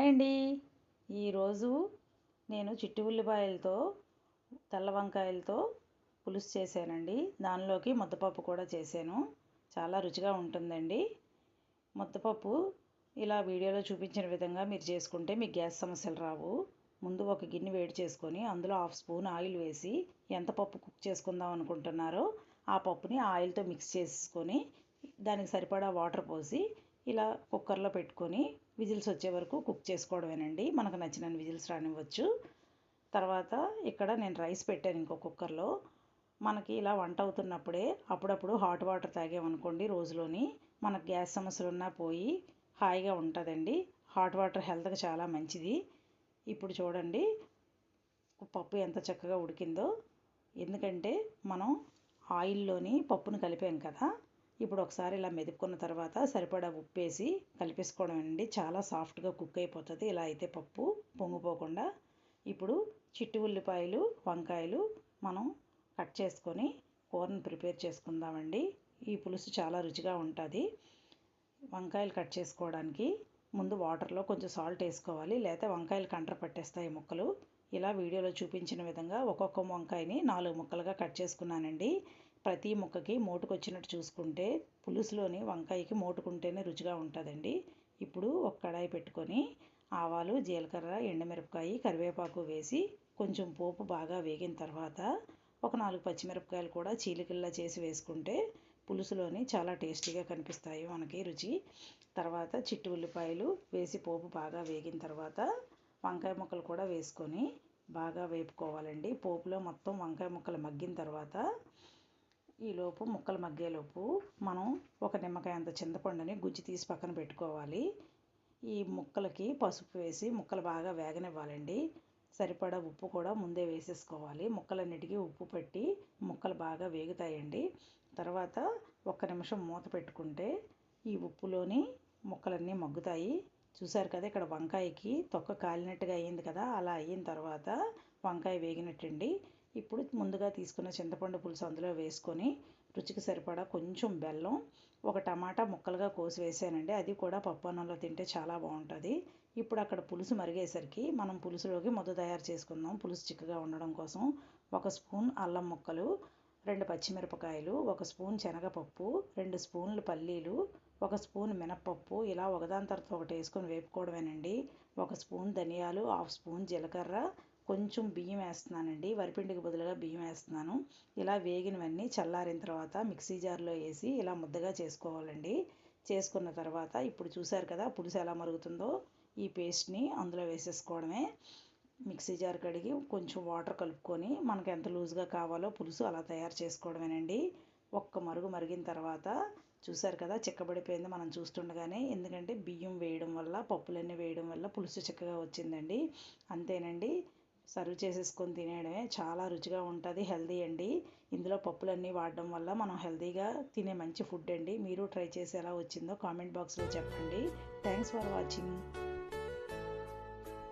Hi అండి. ఈరోజు నేను చిట్టి ఉల్లిపాయలతో తెల్ల వంకాయలతో పులుసు చేశానండి. దానిలోకి ముద్దపప్పు కూడా చేశాను. చాలా రుచిగా ఉంటుందండి. ముద్దపప్పు ఇలా వీడియోలో చూపించిన విధంగా మీరు చేసుకుంటే మీకు గ్యాస్ సమస్యలు రావు. ముందు ఒక గిన్నె వేడి చేసుకొని అందులో హాఫ్ స్పూన్ ఆయిల్ వేసి ఎంత పప్పు కుక్ చేసుకుందాం అనుకుంటున్నారో ఆ పప్పుని ఆయిల్తో మిక్స్ చేసుకొని దానికి సరిపడా వాటర్ పోసి ఇలా కుక్కర్లో పెట్టుకొని విజిల్స్ వచ్చే వరకు కుక్ చేసుకోవడమేనండి. మనకు నచ్చిన విజిల్స్ రానివ్వచ్చు. తర్వాత ఇక్కడ నేను రైస్ పెట్టాను ఇంకో కుక్కర్లో. మనకి ఇలా వంట అవుతున్నప్పుడే అప్పుడప్పుడు హాట్ వాటర్ తాగామనుకోండి రోజులోని మనకు గ్యాస్ సమస్యలు ఉన్నా పోయి హాయిగా ఉంటుందండి. హాట్ వాటర్ హెల్త్కి చాలా మంచిది. ఇప్పుడు చూడండి పప్పు ఎంత చక్కగా ఉడికిందో. ఎందుకంటే మనం ఆయిల్లోని పప్పును కలిపాం కదా ఇప్పుడు ఒకసారి ఇలా మెదుపుకున్న తర్వాత సరిపడా ఉప్పు వేసి కలిపేసుకోవడం అండి. చాలా సాఫ్ట్గా కుక్ అయిపోతుంది. ఇలా అయితే పప్పు పొంగిపోకుండా ఇప్పుడు చిట్టి ఉల్లిపాయలు వంకాయలు మనం కట్ చేసుకొని కూరను ప్రిపేర్ చేసుకుందామండి. ఈ పులుసు చాలా రుచిగా ఉంటుంది. వంకాయలు కట్ చేసుకోవడానికి ముందు వాటర్లో కొంచెం సాల్ట్ వేసుకోవాలి. లేకపోతే వంకాయలు కంట్ర పట్టేస్తాయి ముక్కలు. ఇలా వీడియోలో చూపించిన విధంగా ఒక్కొక్క వంకాయని నాలుగు ముక్కలుగా కట్ చేసుకున్నానండి. ప్రతి ముక్కకి మోటుకొచ్చినట్టు చూసుకుంటే పులుసులోని వంకాయకి మోటుకుంటేనే రుచిగా ఉంటుందండి. ఇప్పుడు ఒక కడాయి పెట్టుకొని ఆవాలు జీలకర్ర ఎండుమిరపకాయ కరివేపాకు వేసి కొంచెం పోపు బాగా వేగిన తర్వాత ఒక నాలుగు పచ్చిమిరపకాయలు కూడా చీలికల్లా చేసి వేసుకుంటే పులుసులోని చాలా టేస్టీగా కనిపిస్తాయి మనకి రుచి. తర్వాత చిట్టు ఉల్లిపాయలు వేసి పోపు బాగా వేగిన తర్వాత వంకాయ ముక్కలు కూడా వేసుకొని బాగా వేపుకోవాలండి. పోపులో మొత్తం వంకాయ ముక్కలు మగ్గిన తర్వాత ఈలోపు ముక్కలు మగ్గేలోపు మనం ఒక నిమ్మకాయ అంత చింతపండుని గుజ్జు తీసి పక్కన పెట్టుకోవాలి. ఈ ముక్కలకి పసుపు వేసి ముక్కలు బాగా వేగనివ్వాలండి. సరిపడా ఉప్పు కూడా ముందే వేసేసుకోవాలి. ముక్కలన్నిటికీ ఉప్పు పెట్టి ముక్కలు బాగా వేగుతాయండి. తర్వాత ఒక్క నిమిషం మూత పెట్టుకుంటే ఈ ఉప్పులోని ముక్కలన్నీ మగ్గుతాయి. చూసారు కదా ఇక్కడ వంకాయకి తొక్క కాలినట్టుగా అయ్యింది కదా? అలా అయిన తర్వాత వంకాయ వేగినట్టండి. ఇప్పుడు ముందుగా తీసుకున్న చింతపండు పులుసు అందులో వేసుకొని రుచికి సరిపడా కొంచెం బెల్లం ఒక టమాటా ముక్కలుగా కోసి వేసానండి. అది కూడా పప్పు అన్నంలో తింటే చాలా బాగుంటుంది. ఇప్పుడు అక్కడ పులుసు మరిగేసరికి మనం పులుసులోకి ముద్ద తయారు చేసుకుందాం. పులుసు చిక్కగా ఉండడం కోసం ఒక స్పూన్ అల్లం ముక్కలు రెండు పచ్చిమిరపకాయలు ఒక స్పూన్ శనగపప్పు రెండు స్పూన్లు పల్లీలు ఒక స్పూన్ మినప్పప్పు. ఇలా ఒకదాని తర్వాత ఒకటి వేసుకొని వేపుకోవడమేనండి. ఒక స్పూన్ ధనియాలు హాఫ్ స్పూన్ జీలకర్ర కొంచెం బియ్యం వేస్తున్నానండి. వరిపిండికి బదులుగా బియ్యం వేస్తున్నాను. ఇలా వేగినవన్నీ చల్లారిన తర్వాత మిక్సీ జార్లో వేసి ఇలా ముద్దగా చేసుకోవాలండి. చేసుకున్న తర్వాత ఇప్పుడు చూసారు కదా పులుసు ఎలా మరుగుతుందో? ఈ పేస్ట్ని అందులో వేసేసుకోవడమే. మిక్సీ జార్ కడిగి కొంచెం వాటర్ కలుపుకొని మనకు ఎంత లూజ్గా కావాలో పులుసు అలా తయారు చేసుకోవడమేనండి. ఒక్క మరుగు మరిగిన తర్వాత చూసారు కదా చిక్కబడిపోయింది మనం చూస్తుండగానే. ఎందుకంటే బియ్యం వేయడం వల్ల పప్పులన్నీ వేయడం వల్ల పులుసు చిక్కగా వచ్చిందండి. అంతేనండి. సర్వ్ చేసేసుకొని తినేయడమే చాలా రుచిగా ఉంటుంది హెల్దీ అండి. ఇందులో పప్పులన్నీ వాడడం వల్ల మనం హెల్దీగా తినే మంచి ఫుడ్ అండి. మీరు ట్రై చేసి ఎలా వచ్చిందో కామెంట్ బాక్స్లో చెప్పండి. Thanks for watching.